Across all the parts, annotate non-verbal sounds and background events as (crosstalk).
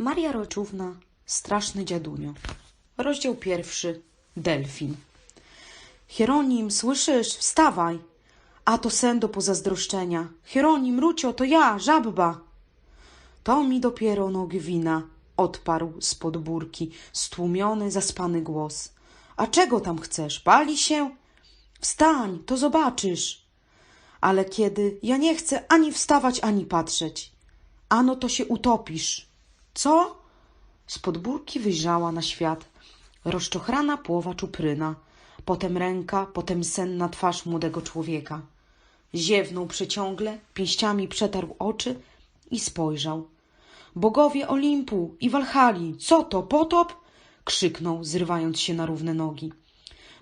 Maria Roczówna, straszny dziadunio. Rozdział pierwszy. Delfin. Hieronim, słyszysz? Wstawaj! A to sen do pozazdroszczenia. Hieronim, Rucio, to ja, żabba. To mi dopiero nogi wina, odparł z podbórki stłumiony, zaspany głos. A czego tam chcesz? Pali się? Wstań, to zobaczysz. Ale kiedy ja nie chcę ani wstawać, ani patrzeć. Ano to się utopisz. Co? Z podbórki wyjrzała na świat rozczochrana połowa czupryna, potem ręka, potem senna twarz młodego człowieka. Ziewnął przeciągle, pięściami przetarł oczy i spojrzał. Bogowie Olimpu i Walhali, co to, potop? krzyknął, zrywając się na równe nogi.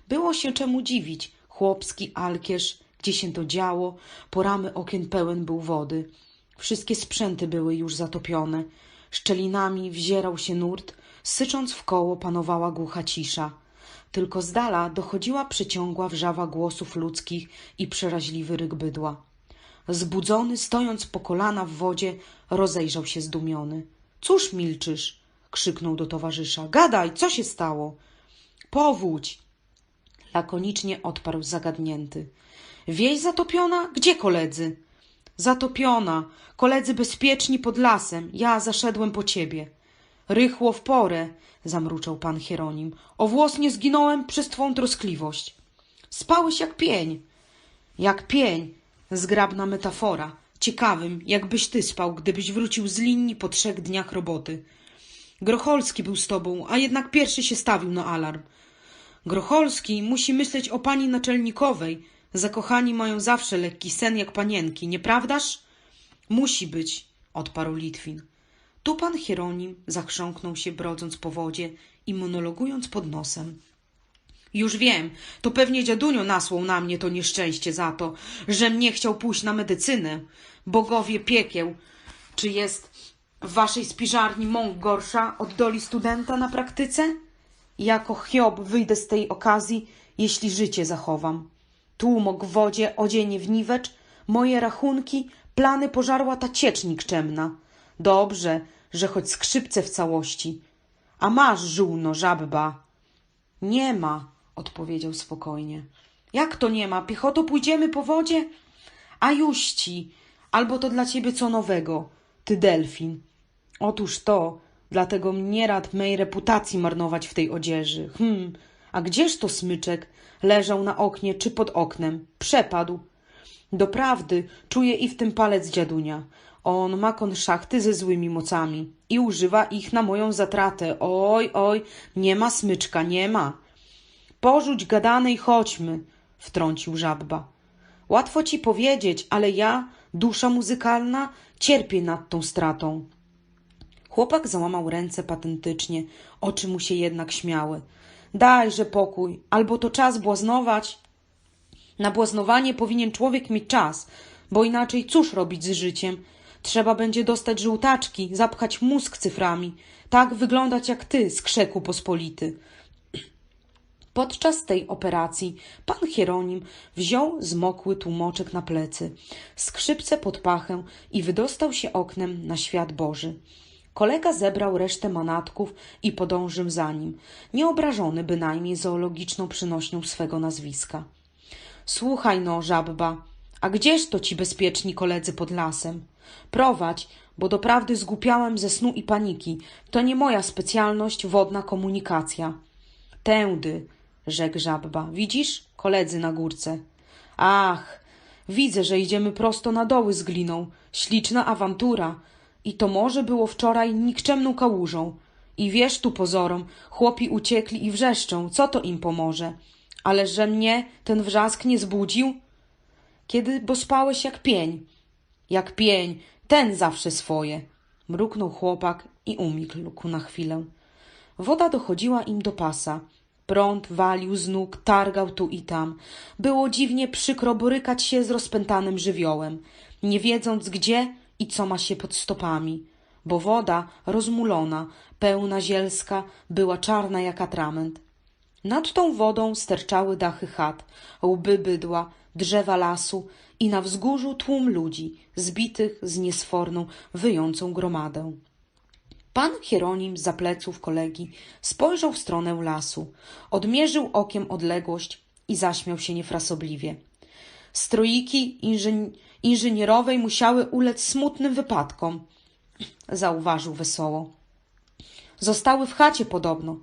Było się czemu dziwić. Chłopski alkierz, gdzie się to działo, po ramy okien pełen był wody. Wszystkie sprzęty były już zatopione. Szczelinami wzierał się nurt, sycząc w koło panowała głucha cisza. Tylko z dala dochodziła przeciągła wrzawa głosów ludzkich i przeraźliwy ryk bydła. Zbudzony, stojąc po kolana w wodzie, rozejrzał się zdumiony. Cóż milczysz? krzyknął do towarzysza. Gadaj, co się stało? Powódź! Lakonicznie odparł zagadnięty. Wieś zatopiona? Gdzie koledzy? Zatopiona. Koledzy bezpieczni pod lasem. Ja zaszedłem po ciebie. Rychło w porę, zamruczał pan Hieronim. O włos nie zginąłem przez twą troskliwość. Spałeś jak pień. Jak pień. Zgrabna metafora. Ciekawym, jakbyś ty spał, gdybyś wrócił z linii po trzech dniach roboty. Grocholski był z tobą, a jednak pierwszy się stawił na alarm. Grocholski musi myśleć o pani naczelnikowej. Zakochani mają zawsze lekki sen jak panienki, nieprawdaż? Musi być, odparł Litwin. Tu pan Hieronim zachrząknął się, brodząc po wodzie i monologując pod nosem. Już wiem, to pewnie dziadunio nasłał na mnie to nieszczęście za to, żem nie chciał pójść na medycynę. Bogowie piekieł, czy jest w waszej spiżarni mąk gorsza od doli studenta na praktyce? Jako Hiob wyjdę z tej okazji, jeśli życie zachowam. Tłumok w wodzie, odzienie w niwecz, moje rachunki, plany pożarła ta ciecz nikczemna. Dobrze, że choć skrzypce w całości. A masz, żółno, żabba. Nie ma, odpowiedział spokojnie. Jak to nie ma? Piechotą pójdziemy po wodzie? A już ci, albo to dla ciebie co nowego, ty delfin. Otóż to, dlatego mnie rad mej reputacji marnować w tej odzieży. Hm, a gdzież to smyczek? Leżał na oknie czy pod oknem. Przepadł. Doprawdy, czuję i w tym palec dziadunia. On ma konszachty ze złymi mocami i używa ich na moją zatratę. Oj, oj, nie ma smyczka, nie ma. Porzuć gadane i chodźmy, wtrącił żabba. Łatwo ci powiedzieć, ale ja, dusza muzykalna, cierpię nad tą stratą. Chłopak załamał ręce patentycznie, oczy mu się jednak śmiały. Dajże pokój, albo to czas błaznować. Na błaznowanie powinien człowiek mieć czas, bo inaczej cóż robić z życiem? Trzeba będzie dostać żółtaczki, zapchać mózg cyframi, tak wyglądać jak ty, skrzeku pospolity. Podczas tej operacji pan Hieronim wziął zmokły tłumoczek na plecy, skrzypce pod pachę i wydostał się oknem na świat Boży. Kolega zebrał resztę manatków i podążył za nim, nieobrażony bynajmniej zoologiczną przynośnią swego nazwiska. Słuchaj no, żabba, a gdzież to ci bezpieczni koledzy pod lasem? Prowadź, bo doprawdy zgłupiałem ze snu i paniki. To nie moja specjalność wodna komunikacja. Tędy, rzekł żabba. Widzisz? Koledzy na górce. Ach, widzę, że idziemy prosto na doły z gliną. Śliczna awantura. I to może było wczoraj nikczemną kałużą. I wiesz tu pozorom, chłopi uciekli i wrzeszczą, co to im pomoże? Ale że mnie ten wrzask nie zbudził? Kiedy, bo spałeś jak pień. Jak pień, ten zawsze swoje. Mruknął chłopak i umilkł na chwilę. Woda dochodziła im do pasa. Prąd walił z nóg, targał tu i tam. Było dziwnie przykro borykać się z rozpętanym żywiołem, nie wiedząc gdzie i co ma się pod stopami, bo woda rozmulona, pełna zielska, była czarna jak atrament. Nad tą wodą sterczały dachy chat, łby bydła, drzewa lasu i na wzgórzu tłum ludzi, zbitych z niesforną, wyjącą gromadę. Pan Hieronim za pleców kolegi spojrzał w stronę lasu, odmierzył okiem odległość i zaśmiał się niefrasobliwie. Stroiki inżyni- inżynierowej musiały ulec smutnym wypadkom, zauważył wesoło. Zostały w chacie podobno.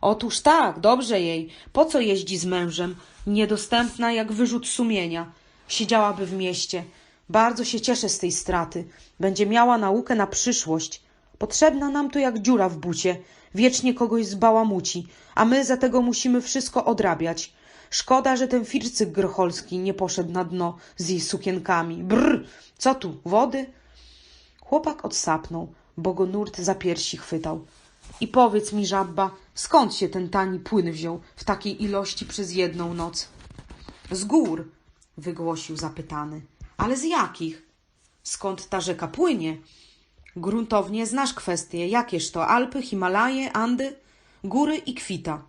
Otóż tak, dobrze jej. Po co jeździ z mężem? Niedostępna jak wyrzut sumienia. Siedziałaby w mieście. Bardzo się cieszę z tej straty. Będzie miała naukę na przyszłość. Potrzebna nam to jak dziura w bucie. Wiecznie kogoś zbałamuci, a my za tego musimy wszystko odrabiać. Szkoda, że ten fircyk grocholski nie poszedł na dno z jej sukienkami. Brr! Co tu, wody? Chłopak odsapnął, bo go nurt za piersi chwytał. I powiedz mi, żabba, skąd się ten tani płyn wziął w takiej ilości przez jedną noc? Z gór, wygłosił zapytany. Ale z jakich? Skąd ta rzeka płynie? Gruntownie znasz kwestie. Jakież to? Alpy, Himalaje, Andy? Góry i kwita.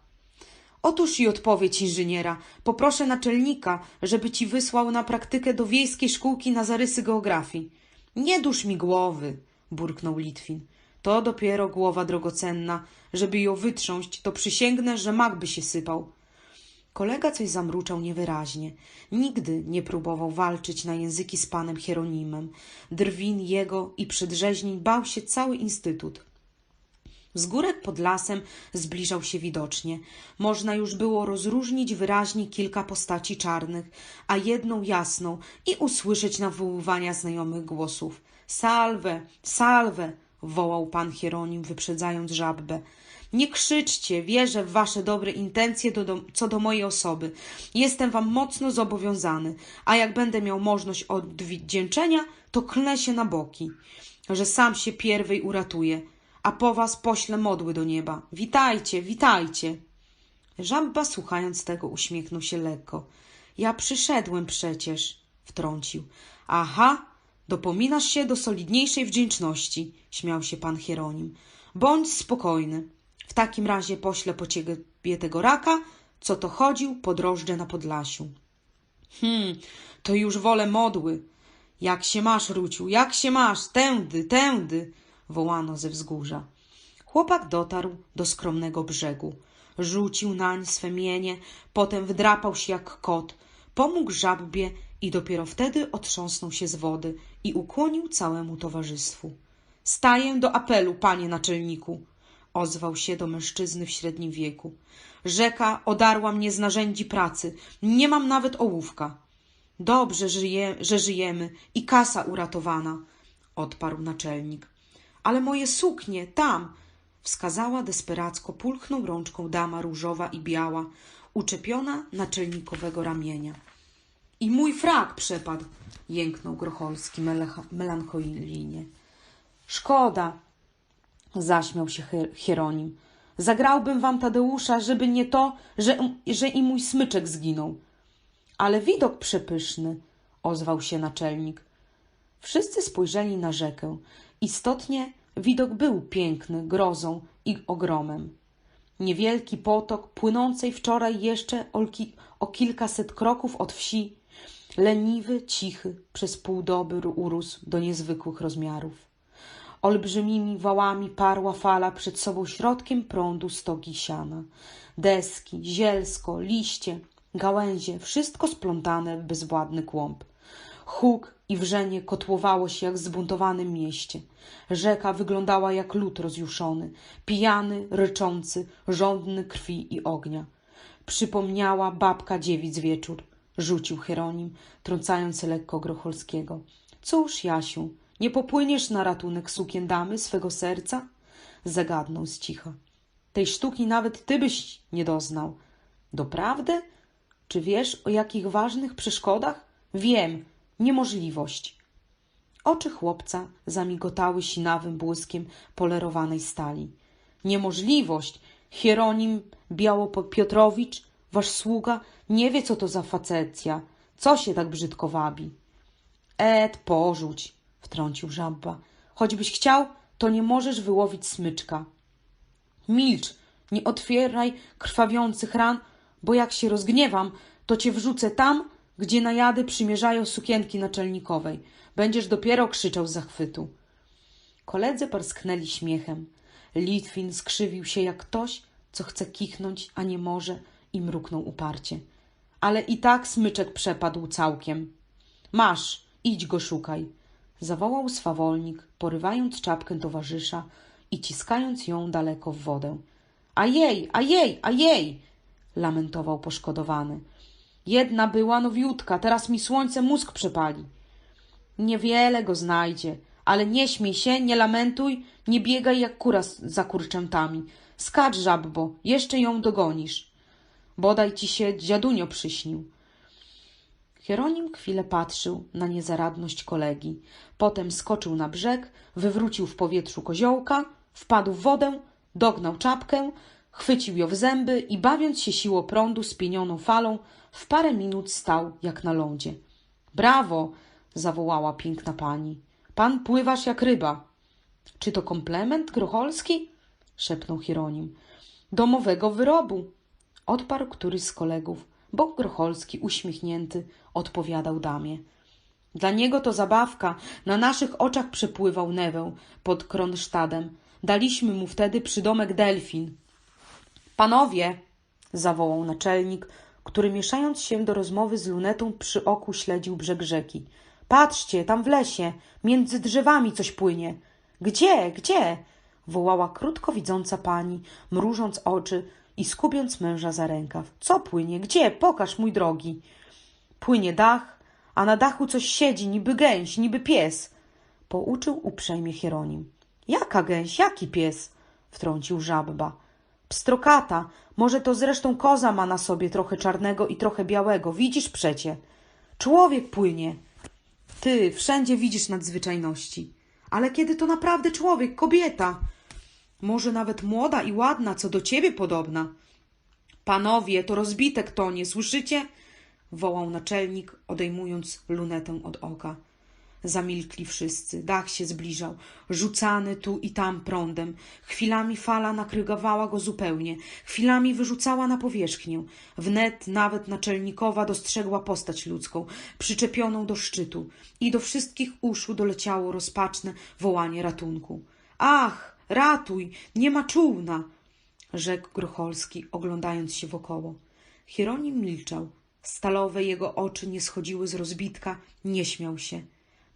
Otóż i odpowiedź inżyniera. Poproszę naczelnika, żeby ci wysłał na praktykę do wiejskiej szkółki na zarysy geografii. Nie dusz mi głowy, burknął Litwin. To dopiero głowa drogocenna. Żeby ją wytrząść, to przysięgnę, że mak by się sypał. Kolega coś zamruczał niewyraźnie. Nigdy nie próbował walczyć na języki z panem Hieronimem. Drwin jego i przedrzeźnień bał się cały instytut. Z górek pod lasem zbliżał się widocznie. Można już było rozróżnić wyraźnie kilka postaci czarnych, a jedną jasną i usłyszeć nawoływania znajomych głosów. Salwę, salwę! wołał pan Hieronim, wyprzedzając żabbę. Nie krzyczcie, wierzę w wasze dobre intencje do, do, co do mojej osoby. Jestem wam mocno zobowiązany, a jak będę miał możliwość odwdzięczenia, to klnę się na boki, że sam się pierwej uratuję, a po was poślę modły do nieba. Witajcie, witajcie. Żabba, słuchając tego, uśmiechnął się lekko. Ja przyszedłem przecież, wtrącił. Aha, dopominasz się do solidniejszej wdzięczności, śmiał się pan Hieronim. Bądź spokojny. W takim razie poślę po ciebie tego raka, co to chodził po drożdże na Podlasiu. Hmm, to już wolę modły. Jak się masz, Ruciu, jak się masz? Tędy, tędy, wołano ze wzgórza. Chłopak dotarł do skromnego brzegu. Rzucił nań swe mienie, potem wdrapał się jak kot, pomógł żabbie i dopiero wtedy otrząsnął się z wody i ukłonił całemu towarzystwu. Staję do apelu, panie naczelniku, ozwał się do mężczyzny w średnim wieku. Rzeka odarła mnie z narzędzi pracy. Nie mam nawet ołówka. Dobrze, żyje, że żyjemy i kasa uratowana, odparł naczelnik. Ale moje suknie, tam, wskazała desperacko, pulchnął rączką dama różowa i biała, uczepiona naczelnikowego ramienia. I mój frak przepadł, jęknął Grocholski melancholijnie. Szkoda, zaśmiał się Hier- Hieronim. Zagrałbym wam Tadeusza, żeby nie to, że, że i mój smyczek zginął. Ale widok przepyszny, ozwał się naczelnik. Wszyscy spojrzeli na rzekę. Istotnie widok był piękny, grozą i ogromem. Niewielki potok, płynącej wczoraj jeszcze o, ki- o kilkaset kroków od wsi, leniwy, cichy, przez pół doby urósł do niezwykłych rozmiarów. Olbrzymimi wałami parła fala przed sobą środkiem prądu stogi siana. Deski, zielsko, liście, gałęzie, wszystko splątane w bezwładny kłąb. Huk i wrzenie kotłowało się jak w zbuntowanym mieście. Rzeka wyglądała jak lud rozjuszony, pijany, ryczący, żądny krwi i ognia. Przypomniała babka dziewic wieczór, rzucił Hieronim, trącając lekko Grocholskiego. Cóż, Jasiu, nie popłyniesz na ratunek sukien damy swego serca? Zagadnął z cicha. Tej sztuki nawet ty byś nie doznał. Doprawdy? Czy wiesz, o jakich ważnych przeszkodach? Wiem, niemożliwość. Oczy chłopca zamigotały sinawym błyskiem polerowanej stali. Niemożliwość! Hieronim Biało-Piotrowicz, wasz sługa, nie wie, co to za facecja. Co się tak brzydko wabi? Et, porzuć, wtrącił żabba. Choćbyś chciał, to nie możesz wyłowić smyczka. Milcz, nie otwieraj krwawiących ran, bo jak się rozgniewam, to cię wrzucę tam, gdzie najady przymierzają sukienki naczelnikowej. Będziesz dopiero krzyczał z zachwytu. Koledzy parsknęli śmiechem. Litwin skrzywił się jak ktoś, co chce kichnąć, a nie może i mruknął uparcie. Ale i tak smyczek przepadł całkiem. Masz, idź go szukaj. Zawołał swawolnik, porywając czapkę towarzysza i ciskając ją daleko w wodę. A jej, a jej, a jej! lamentował poszkodowany. Jedna była nowiutka, teraz mi słońce mózg przepali. Niewiele go znajdzie, ale nie śmiej się, nie lamentuj, nie biegaj jak kura za kurczętami. Skacz, żabbo, jeszcze ją dogonisz. Bodaj ci się dziadunio przyśnił. Hieronim chwilę patrzył na niezaradność kolegi. Potem skoczył na brzeg, wywrócił w powietrzu koziołka, wpadł w wodę, dognał czapkę, chwycił ją w zęby i bawiąc się siłą prądu spienioną falą, w parę minut stał jak na lądzie. Brawo! zawołała piękna pani. Pan pływasz jak ryba. Czy to komplement grocholski? szepnął Hieronim. Domowego wyrobu, odparł któryś z kolegów, bo Grocholski uśmiechnięty odpowiadał damie. Dla niego to zabawka. Na naszych oczach przepływał Newę pod Kronstadtem. Daliśmy mu wtedy przydomek Delfin. Panowie, zawołał naczelnik, który mieszając się do rozmowy z lunetą przy oku śledził brzeg rzeki. Patrzcie, tam w lesie, między drzewami coś płynie. Gdzie, gdzie? wołała krótko widząca pani, mrużąc oczy i skubiąc męża za rękaw. Co płynie? Gdzie? Pokaż, mój drogi. Płynie dach, a na dachu coś siedzi, niby gęś, niby pies. Pouczył uprzejmie Hieronim. Jaka gęś, jaki pies? wtrącił żabba. Pstrokata, może to zresztą koza ma na sobie trochę czarnego i trochę białego. Widzisz przecie. Człowiek płynie. Ty wszędzie widzisz nadzwyczajności. Ale kiedy to naprawdę człowiek, kobieta? Może nawet młoda i ładna, co do ciebie podobna. Panowie, to rozbitek tonie, słyszycie? wołał naczelnik, odejmując lunetę od oka. Zamilkli wszyscy, dach się zbliżał, rzucany tu i tam prądem. Chwilami fala nakrygowała go zupełnie, chwilami wyrzucała na powierzchnię. Wnet nawet naczelnikowa dostrzegła postać ludzką, przyczepioną do szczytu i do wszystkich uszu doleciało rozpaczne wołanie ratunku. Ach, ratuj, nie ma czółna! rzekł Grocholski, oglądając się wokoło. Hieronim milczał. Stalowe jego oczy nie schodziły z rozbitka, nie śmiał się.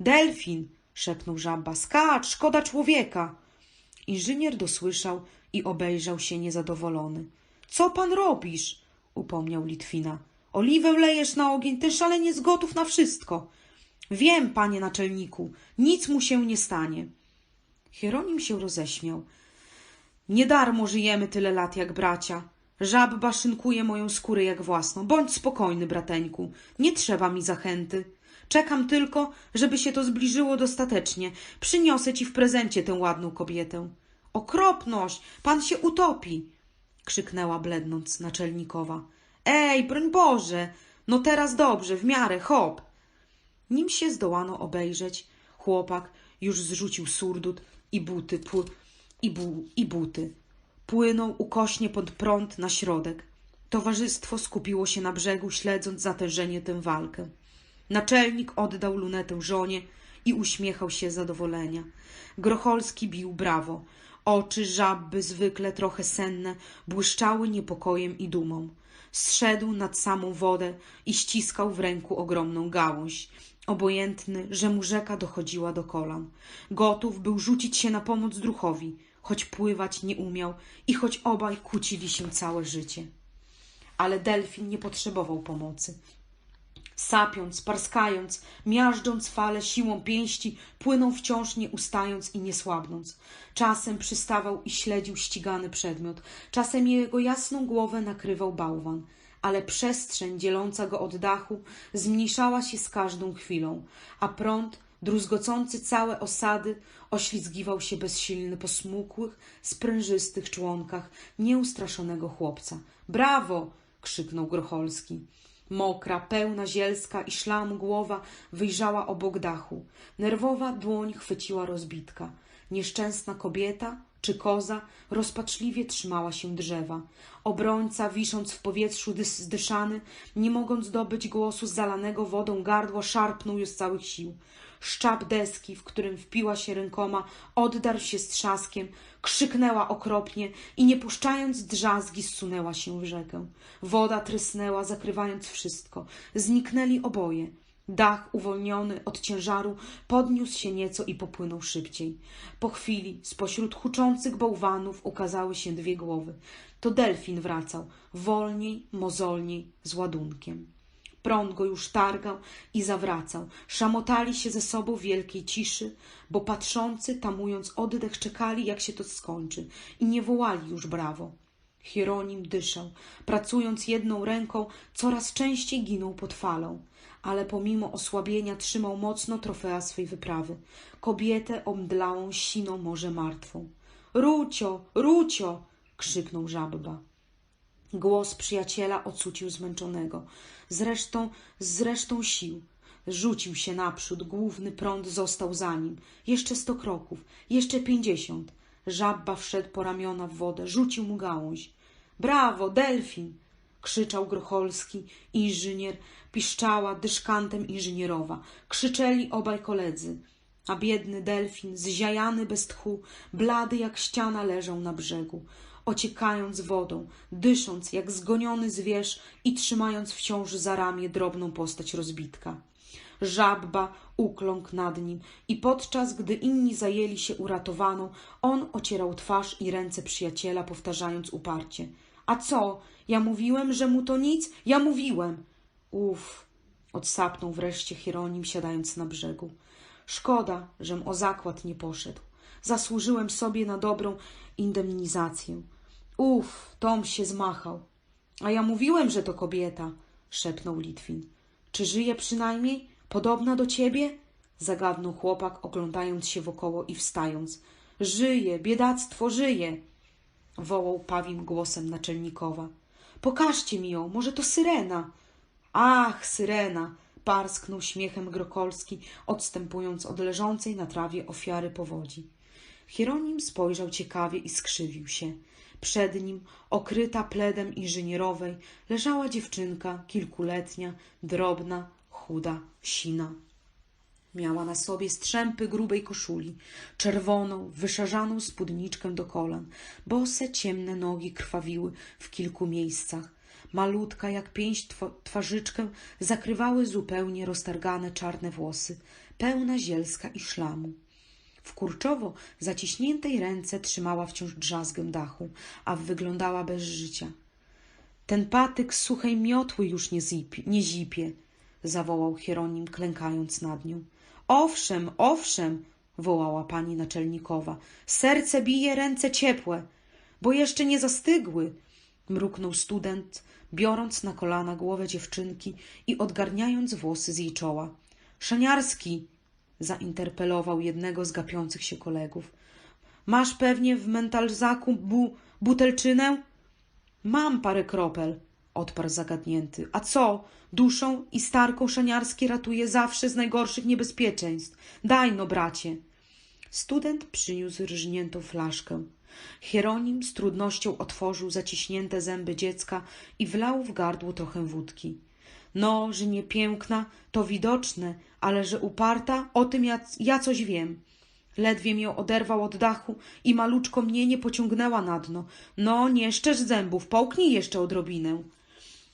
Delfin! szepnął żaba. Skacz, szkoda człowieka! Inżynier dosłyszał i obejrzał się niezadowolony. Co pan robisz? upomniał Litwina. Oliwę lejesz na ogień, ten szaleniec gotów na wszystko. Wiem, panie naczelniku, nic mu się nie stanie. Hieronim się roześmiał. Nie darmo żyjemy tyle lat jak bracia. Żabba szynkuje moją skórę jak własną. Bądź spokojny, brateńku. Nie trzeba mi zachęty. Czekam tylko, żeby się to zbliżyło dostatecznie. Przyniosę ci w prezencie tę ładną kobietę. Okropność! Pan się utopi! krzyknęła blednąc naczelnikowa. Ej, broń Boże! No teraz dobrze, w miarę, hop! Nim się zdołano obejrzeć, chłopak już zrzucił surdut i buty, pu, i, bu, i buty. Płynął ukośnie pod prąd na środek. Towarzystwo skupiło się na brzegu, śledząc zatężenie tę walkę. Naczelnik oddał lunetę żonie i uśmiechał się z zadowolenia. Grocholski bił brawo. Oczy żabby, zwykle trochę senne, błyszczały niepokojem i dumą. Zszedł nad samą wodę i ściskał w ręku ogromną gałąź. Obojętny, że mu rzeka dochodziła do kolan. Gotów był rzucić się na pomoc druchowi, choć pływać nie umiał i choć obaj kłócili się całe życie. Ale delfin nie potrzebował pomocy. Sapiąc, parskając, miażdżąc fale siłą pięści, płynął wciąż nie ustając i nie słabnąc. Czasem przystawał i śledził ścigany przedmiot, czasem jego jasną głowę nakrywał bałwan, ale przestrzeń dzieląca go od dachu zmniejszała się z każdą chwilą, a prąd, druzgocący całe osady, oślizgiwał się bezsilny po smukłych, sprężystych członkach nieustraszonego chłopca. Brawo! krzyknął Grocholski. Mokra, pełna zielska i szlamu głowa wyjrzała obok dachu. Nerwowa dłoń chwyciła rozbitka. Nieszczęsna kobieta czy koza rozpaczliwie trzymała się drzewa. Obrońca, wisząc w powietrzu dys- zdyszany, nie mogąc dobyć głosu z zalanego wodą gardła, szarpnął je z całych sił. Szczap deski, w którym wpiła się rękoma, oddarł się z trzaskiem, krzyknęła okropnie i nie puszczając drzazgi zsunęła się w rzekę. Woda trysnęła, zakrywając wszystko. Zniknęli oboje. Dach, uwolniony od ciężaru, podniósł się nieco i popłynął szybciej. Po chwili spośród huczących bałwanów ukazały się dwie głowy. To delfin wracał, wolniej, mozolniej, z ładunkiem. Prąd go już targał i zawracał. Szamotali się ze sobą w wielkiej ciszy, bo patrzący, tamując oddech, czekali, jak się to skończy i nie wołali już brawo. Hieronim dyszał, pracując jedną ręką, coraz częściej ginął pod falą, ale pomimo osłabienia trzymał mocno trofea swej wyprawy. Kobietę omdlałą, siną morze martwą. Rucio, Rucio! krzyknął żabba. Głos przyjaciela ocucił zmęczonego. Zresztą, z resztą sił. Rzucił się naprzód, główny prąd został za nim. Jeszcze sto kroków, jeszcze pięćdziesiąt. Żabba wszedł po ramiona w wodę, rzucił mu gałąź. Brawo, delfin! krzyczał Grocholski, inżynier, piszczała dyszkantem inżynierowa. Krzyczeli obaj koledzy. A biedny delfin, zziajany bez tchu, blady jak ściana, leżał na brzegu ociekając wodą, dysząc jak zgoniony zwierz i trzymając wciąż za ramię drobną postać rozbitka. Żabba ukląkł nad nim i podczas gdy inni zajęli się uratowaną, on ocierał twarz i ręce przyjaciela, powtarzając uparcie. A co? Ja mówiłem, że mu to nic? Ja mówiłem. Uf, odsapnął wreszcie Hieronim, siadając na brzegu. Szkoda, żem o zakład nie poszedł. Zasłużyłem sobie na dobrą indemnizację. Uf, Tom się zmachał. A ja mówiłem, że to kobieta, szepnął Litwin. Czy żyje przynajmniej? Podobna do ciebie? Zagadnął chłopak, oglądając się wokoło i wstając. Żyje, biedactwo żyje! wołał Pawim głosem naczelnikowa. Pokażcie mi ją, może to syrena. Ach, syrena! parsknął śmiechem Grokolski, odstępując od leżącej na trawie ofiary powodzi. Hieronim spojrzał ciekawie i skrzywił się. Przed nim, okryta pledem inżynierowej, leżała dziewczynka, kilkuletnia, drobna, chuda, sina. Miała na sobie strzępy grubej koszuli, czerwoną, wyszarzaną spódniczkę do kolan. Bose, ciemne nogi krwawiły w kilku miejscach. Malutka jak pięść tw- twarzyczkę zakrywały zupełnie roztargane czarne włosy, pełna zielska i szlamu. W kurczowo zaciśniętej ręce trzymała wciąż drzazgę dachu, a wyglądała bez życia. Ten patyk z suchej miotły już nie, zipie, nie zipie, zawołał Hieronim, klękając nad nią. Owszem, owszem, wołała pani naczelnikowa. Serce bije, ręce ciepłe, bo jeszcze nie zastygły, mruknął student, biorąc na kolana głowę dziewczynki i odgarniając włosy z jej czoła. Szaniarski, zainterpelował jednego z gapiących się kolegów. Masz pewnie w mentalzaku bu butelczynę? Mam parę kropel, odparł zagadnięty. A co? Duszą i starką szaniarskie ratuje zawsze z najgorszych niebezpieczeństw. Daj no, bracie. Student przyniósł rżniętą flaszkę. Hieronim z trudnością otworzył zaciśnięte zęby dziecka i wlał w gardło trochę wódki. No, że nie piękna, to widoczne, ale że uparta, o tym ja, ja coś wiem. Ledwie mnie oderwał od dachu i maluczko mnie nie pociągnęła na dno. No, nie szczerz zębów, połknij jeszcze odrobinę.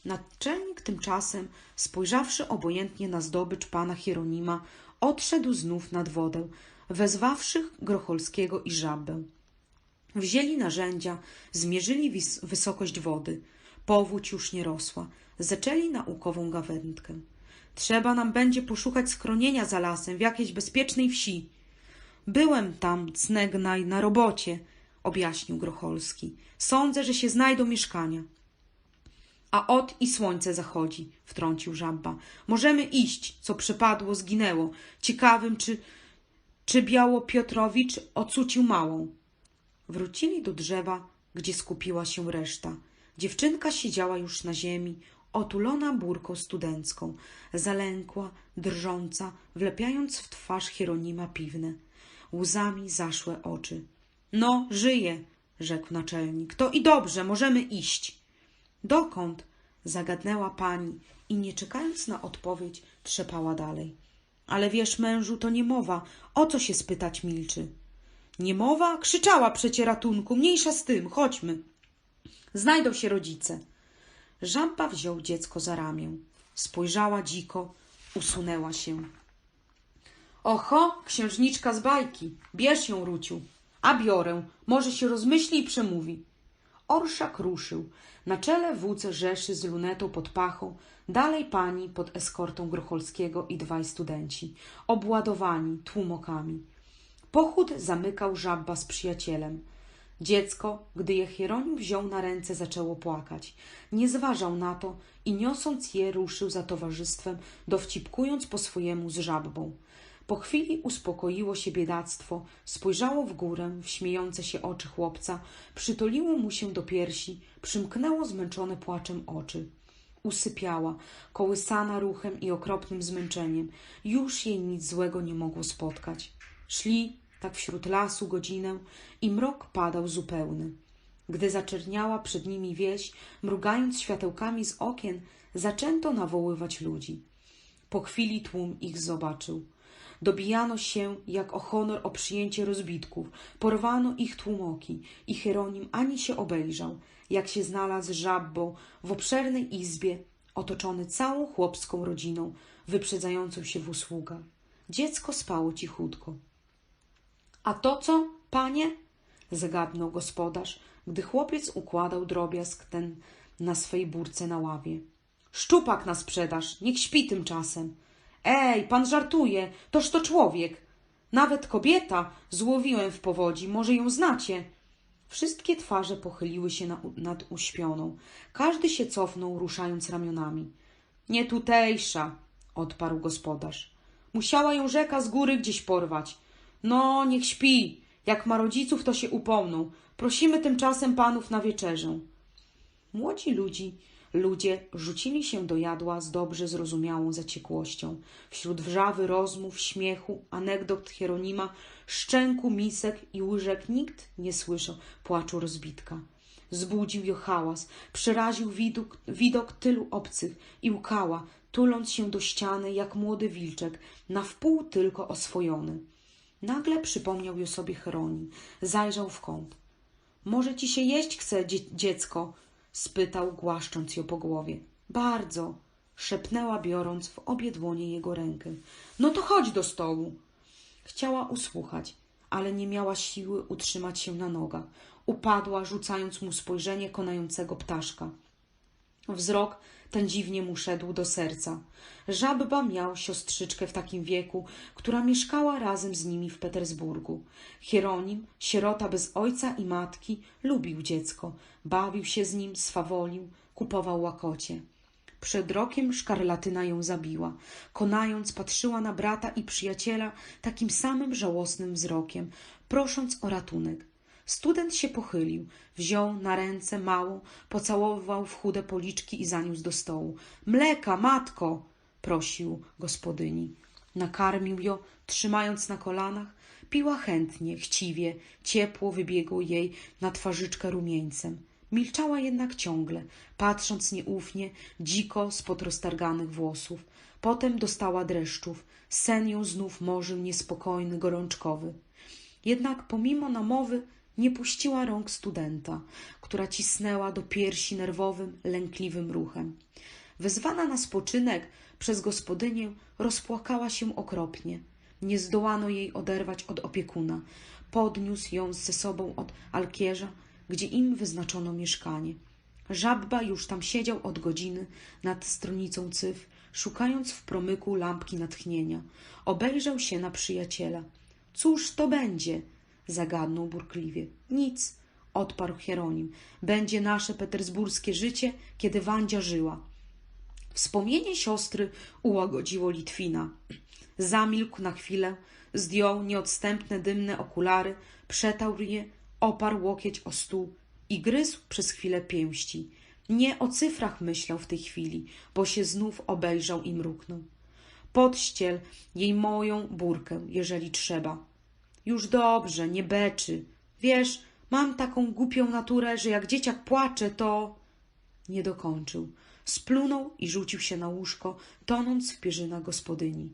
Naczelnik tymczasem, spojrzawszy obojętnie na zdobycz pana Hieronima, odszedł znów nad wodę, wezwawszy Grocholskiego i Żabbę. Wzięli narzędzia, zmierzyli wysokość wody. Powódź już nie rosła. Zaczęli naukową gawędkę. Trzeba nam będzie poszukać schronienia za lasem w jakiejś bezpiecznej wsi. Byłem tam, cnegnaj, na robocie, objaśnił Grocholski. Sądzę, że się znajdą mieszkania. A ot i słońce zachodzi, wtrącił żabba. Możemy iść, co przepadło, zginęło. Ciekawym, czy, czy Biało Piotrowicz ocucił małą. Wrócili do drzewa, gdzie skupiła się reszta. Dziewczynka siedziała już na ziemi, otulona burką studencką, zalękła, drżąca, wlepiając w twarz Hieronima piwne. Łzami zaszłe oczy. No, żyje, rzekł naczelnik. To i dobrze, możemy iść. Dokąd? zagadnęła pani i nie czekając na odpowiedź, trzepała dalej. Ale wiesz, mężu, to nie mowa. O co się spytać milczy? Nie mowa? Krzyczała przecie ratunku. Mniejsza z tym, chodźmy. Znajdą się rodzice. Żaba wziął dziecko za ramię. Spojrzała dziko, usunęła się. Oho, księżniczka z bajki. Bierz ją, Ruciu. A biorę. Może się rozmyśli i przemówi. Orszak ruszył. Na czele wódz Rzeszy z lunetą pod pachą, dalej pani pod eskortą Grocholskiego i dwaj studenci, obładowani tłumokami. Pochód zamykał żabba z przyjacielem. Dziecko, gdy je Hieronim wziął na ręce, zaczęło płakać. Nie zważał na to i niosąc je ruszył za towarzystwem, dowcipkując po swojemu z żabbą. Po chwili uspokoiło się biedactwo, spojrzało w górę, w śmiejące się oczy chłopca, przytoliło mu się do piersi, przymknęło zmęczone płaczem oczy. Usypiała, kołysana ruchem i okropnym zmęczeniem. Już jej nic złego nie mogło spotkać. Szli tak wśród lasu godzinę i mrok padał zupełny. Gdy zaczerniała przed nimi wieś, mrugając światełkami z okien, zaczęto nawoływać ludzi. Po chwili tłum ich zobaczył. Dobijano się jak o honor o przyjęcie rozbitków, porwano ich tłumoki i Hieronim ani się obejrzał, jak się znalazł żabbą w obszernej izbie, otoczony całą chłopską rodziną, wyprzedzającą się w usługach. Dziecko spało cichutko. A to co, panie? zagadnął gospodarz, gdy chłopiec układał drobiazg ten na swej burce na ławie. Szczupak na sprzedaż, niech śpi tymczasem. Ej, pan żartuje, toż to człowiek. Nawet kobieta złowiłem w powodzi, może ją znacie. Wszystkie twarze pochyliły się na, nad uśpioną. Każdy się cofnął, ruszając ramionami. Nie tutejsza, odparł gospodarz. Musiała ją rzeka z góry gdzieś porwać. No, niech śpi. Jak ma rodziców, to się upomną. Prosimy tymczasem panów na wieczerzę. Młodzi ludzi, ludzie rzucili się do jadła z dobrze zrozumiałą zaciekłością. Wśród wrzawy rozmów, śmiechu, anegdot Hieronima, szczęku, misek i łyżek nikt nie słyszał płaczu rozbitka. Zbudził ją hałas, przeraził widok, widok tylu obcych i łkała, tuląc się do ściany jak młody wilczek, na wpół tylko oswojony. Nagle przypomniał ją sobie Hieronim, zajrzał w kąt. Może ci się jeść chce, dzie dziecko? spytał, głaszcząc ją po głowie. Bardzo, szepnęła, biorąc w obie dłonie jego rękę. No to chodź do stołu. Chciała usłuchać, ale nie miała siły utrzymać się na nogach. Upadła, rzucając mu spojrzenie konającego ptaszka. Wzrok ten dziwnie mu szedł do serca. Żabba miał siostrzyczkę w takim wieku, która mieszkała razem z nimi w Petersburgu. Hieronim, sierota bez ojca i matki, lubił dziecko, bawił się z nim, swawolił, kupował łakocie. Przed rokiem szkarlatyna ją zabiła. Konając, patrzyła na brata i przyjaciela takim samym żałosnym wzrokiem, prosząc o ratunek. Student się pochylił, wziął na ręce małą, pocałował w chude policzki i zaniósł do stołu. Mleka, matko! prosił gospodyni. Nakarmił ją, trzymając na kolanach. Piła chętnie, chciwie, ciepło wybiegło jej na twarzyczkę rumieńcem. Milczała jednak ciągle, patrząc nieufnie, dziko spod roztarganych włosów. Potem dostała dreszczów. Sen ją znów morzył niespokojny, gorączkowy. Jednak pomimo namowy nie puściła rąk studenta, która cisnęła do piersi nerwowym, lękliwym ruchem. Wezwana na spoczynek przez gospodynię, rozpłakała się okropnie. Nie zdołano jej oderwać od opiekuna. Podniósł ją ze sobą od alkierza, gdzie im wyznaczono mieszkanie. Żabba już tam siedział od godziny nad stronicą cyf, szukając w promyku lampki natchnienia. Obejrzał się na przyjaciela. Cóż to będzie? Zagadnął burkliwie. Nic, odparł Hieronim. Będzie nasze petersburskie życie, kiedy Wandzia żyła. Wspomnienie siostry ułagodziło Litwina. Zamilkł na chwilę, zdjął nieodstępne dymne okulary, przetarł je, oparł łokieć o stół i gryzł przez chwilę pięści. Nie o cyfrach myślał w tej chwili, bo się znów obejrzał i mruknął. Podściel jej moją burkę, jeżeli trzeba. Już dobrze, nie beczy. Wiesz, mam taką głupią naturę, że jak dzieciak płacze, to... Nie dokończył. Splunął i rzucił się na łóżko, tonąc w pierzynach gospodyni.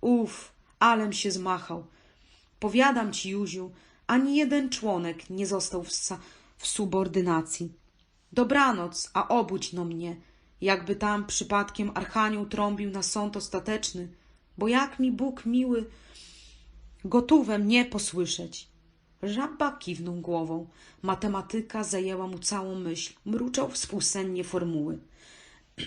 Uf, alem się zmachał. Powiadam ci, Józiu, ani jeden członek nie został w, w subordynacji. Dobranoc, a obudź no mnie, jakby tam przypadkiem archanioł trąbił na sąd ostateczny, bo jak mi Bóg miły, gotówem mnie posłyszeć. Żaba kiwnął głową. Matematyka zajęła mu całą myśl. Mruczał współsennie formuły. (clears throat)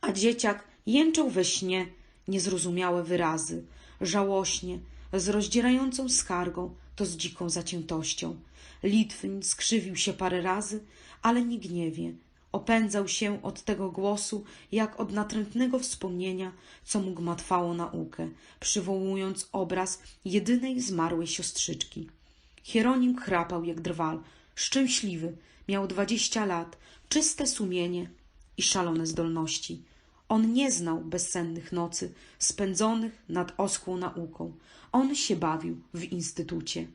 A dzieciak jęczał we śnie niezrozumiałe wyrazy, żałośnie, z rozdzierającą skargą, to z dziką zaciętością. Litwin skrzywił się parę razy, ale nie gniewie. Opędzał się od tego głosu, jak od natrętnego wspomnienia, co mu gmatwało naukę, przywołując obraz jedynej zmarłej siostrzyczki. Hieronim chrapał jak drwal, szczęśliwy, miał dwadzieścia lat, czyste sumienie i szalone zdolności. On nie znał bezsennych nocy spędzonych nad oschłą nauką. On się bawił w instytucie.